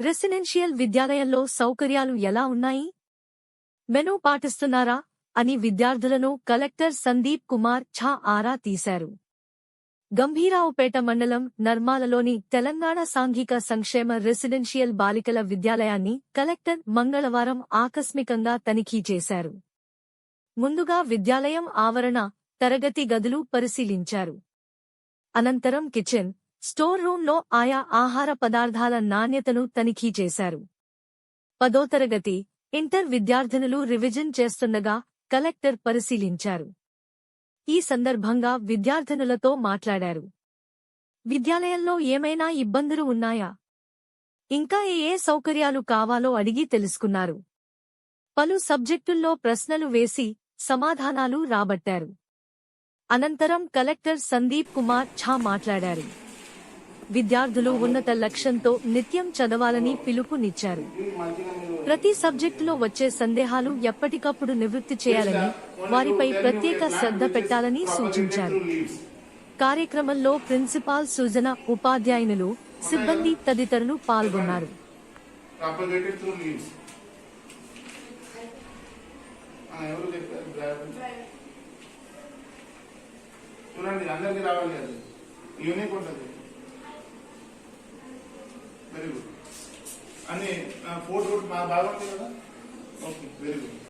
Residential విద్యాలయంలో సౌకర్యాలు ఎలా ఉన్నాయి? మెనూ పాటిస్తున్నారా? అని విద్యార్థులను కలెక్టర్ సందీప్ కుమార్ ఛా ఆరా తీశారు. గంభీరావుపేట మండలం నర్మాలలోని తెలంగాణ సాంఘిక సంక్షేమ రెసిడెన్షియల్ బాలికల విద్యాలయాన్ని కలెక్టర్ మంగళవారం ఆకస్మికంగా తనిఖీ చేశారు. ముందుగా విద్యాలయం ఆవరణ తరగతి గదులు పరిశీలించారు. అనంతరం కిచెన్ స్టోర్ రూంలో ఆయా ఆహార పదార్థాల నాణ్యతను తనిఖీ చేశారు. పదో తరగతి ఇంటర్ విద్యార్థినులు రివిజన్ చేస్తుండగా కలెక్టర్ పరిశీలించారు. ఈ సందర్భంగా విద్యార్థినులతో మాట్లాడారు. విద్యాలయంలో ఏమైనా ఇబ్బందులు ఉన్నాయా? ఇంకా ఏ ఏ సౌకర్యాలు కావాలో అడిగి తెలుసుకున్నారు. పలు సబ్జెక్టుల్లో ప్రశ్నలు వేసి సమాధానాలు రాబట్టారు. అనంతరం కలెక్టర్ సందీప్ కుమార్ ఝా మాట్లాడారు. విద్యార్థులు ఉన్నత లక్ష్యంతో నిత్యం చదవాలని పిలుపునిచ్చారు. ప్రతి సబ్జెక్టులో వచ్చే సందేహాలు ఎప్పటికప్పుడు నివృత్తి చేయాలని వారిపై ప్రత్యేక శ్రద్ధ పెట్టాలని సూచించారు. కార్యక్రమంలో ప్రిన్సిపాల్ సుజన ఉపాధ్యాయునులు సిబ్బంది తదితరులు పాల్గొన్నారు. చూడండి అందరికీ రావాలి అది. యూనిక్ ఉంటుంది. వెరీ గుడ్ అన్ని ఫోర్ రూట్ మా బాగుంది కదా? Okay very good